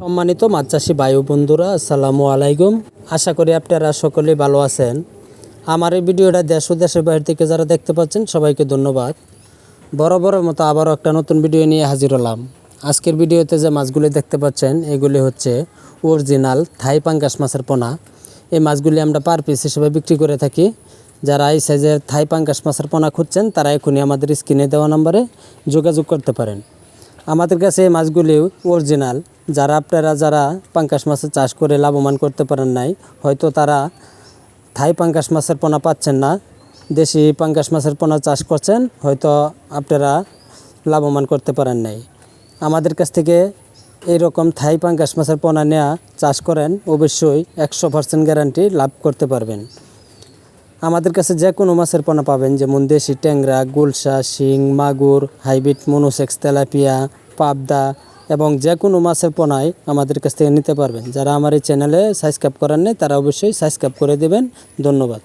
সম্মানিত মাছ চাষি বায়ু বন্ধুরা, আসসালামু আলাইকুম। আশা করি আপনারা সকলেই ভালো আছেন। আমার এই ভিডিওটা দেশ ও দেশের বাইরে থেকে যারা দেখতে পাচ্ছেন, সবাইকে ধন্যবাদ। বরাবরের মতো আবারও একটা নতুন ভিডিও নিয়ে হাজির হলাম। আজকের ভিডিওতে যে মাছগুলি দেখতে পাচ্ছেন, এগুলি হচ্ছে অরিজিনাল থাই পাঙ্গাস মাছের পোনা। এই মাছগুলি আমরা পার পিস হিসেবে বিক্রি করে থাকি। যারা এই সাইজের থাই পাঙ্গাস মাছের পোনা খুঁজছেন, তারা এখনই আমাদের স্ক্রিনে দেওয়া নম্বরে যোগাযোগ করতে পারেন। আমাদের কাছে এই মাছগুলি অরিজিনাল যারা আপনারা যারা পাঙ্কাশ মাছের চাষ করে লাভবান করতে পারেন নাই, হয়তো তারা থাই পাঙ্কাশ মাছের পোনা পাচ্ছেন না, দেশি পাঙ্কাশ মাছের পোনা চাষ করছেন, হয়তো আপনারা লাভবান করতে পারেন নাই। আমাদের কাছ থেকে এইরকম থাই পাঙ্কাশ মাছের পোনা নেওয়া চাষ করেন, অবশ্যই একশো পার্সেন্ট গ্যারান্টি লাভ করতে পারবেন। আমাদের কাছে যে কোনো মাছের পোনা পাবেন, যেমন দেশি ট্যাংরা, গুলশা, শিং, মাগুর, হাইব্রিড, মনোসেক্স, তেলাপিয়া, পাবদা এবং যে কোনো মাছের পোনাই আমাদের কাছ থেকে নিতে পারবেন। যারা আমার এই চ্যানেলে সাবস্ক্রাইব করার নেই তারা অবশ্যই সাবস্ক্রাইব করে দেবেন। ধন্যবাদ।